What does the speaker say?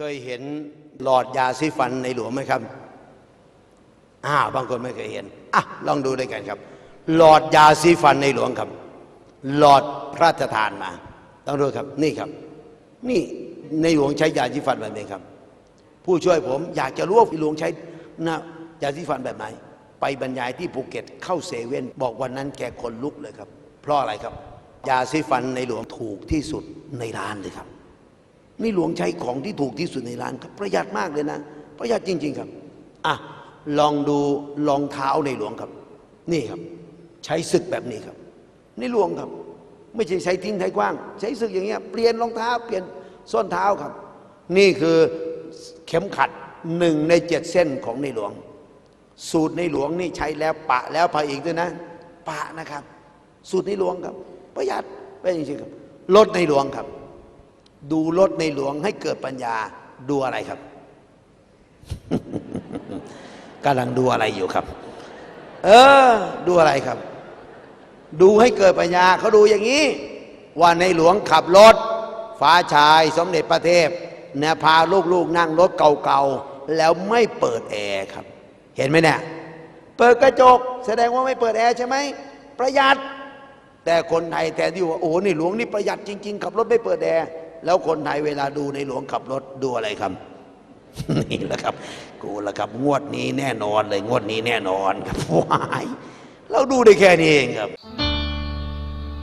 เคยเห็นหลอดยาซีฟันในหลวงไหมครับอ่าบางคนไม่เคยเห็นอะลองดูด้วยกันครับ หลอดยาซีฟันในหลวงครับ หลอดพระราชทานมาต้องดูครับ นี่ครับ นี่ในหลวงใช้ยาซีฟันแบบนี้ครับ ผู้ช่วยผมอยากจะรู้ว่าหลวงใช้นะยาซีฟันแบบไหน ไปบรรยายที่ภูเก็ตเข้าเซเว่นบอกวันนั้นแกคนลุกเลยครับ เพราะอะไรครับ ยาซีฟันในหลวงถูกที่สุดในร้านเลยครับ นี่หลวงใช้ของที่ถูกที่สุดในร้านครับประหยัดมากเลยนะ ประหยัดจริง ๆครับอะลองดูรองเท้าในหลวงครับ นี่ครับ ใช้ศึกแบบนี้ครับ ในหลวงครับ ไม่ใช่ใช้ทิ้งไท้กว้าง ใช้ศึกอย่างเงี้ยเปลี่ยนรองเท้าเปลี่ยนส้นเท้าครับ นี่คือเข็มขัดหนึ่งในเจ็ดเส้นของในหลวง สูตรในหลวงนี่ใช้แล้วปะแล้วพาอีกด้วยนะ ปะนะครับ สูตรในหลวงครับ ประหยัดไปจริงๆครับลดในหลวงครับ ดูรถในหลวงให้เกิดปัญญาดูอะไรครับกำลังดูอะไรอยู่ครับ เออ ดูอะไรครับ ดูให้เกิดปัญญาเขาดูอย่างนี้ ว่าในหลวงขับรถฟ้าชายสมเด็จพระเทพเนี่ยพาลูกๆนั่งรถเก่าๆ แล้วไม่เปิดแอร์ครับ เห็นไหมเนี่ย เปิดกระจก แสดงว่าไม่เปิดแอร์ใช่ไหม ประหยัด แต่คนไทยแทนที่ว่าโอ้โหในหลวงนี่ประหยัดจริง ๆ ขับรถไม่เปิดแอร์ แล้วคนไทยเวลาดูในหลวงขับรถดูอะไรครับ นี่แหละครับ กูละครับ งวดนี้แน่นอนเลยงวดนี้แน่นอนครับว้ายเราดูได้แค่นี้เองครับ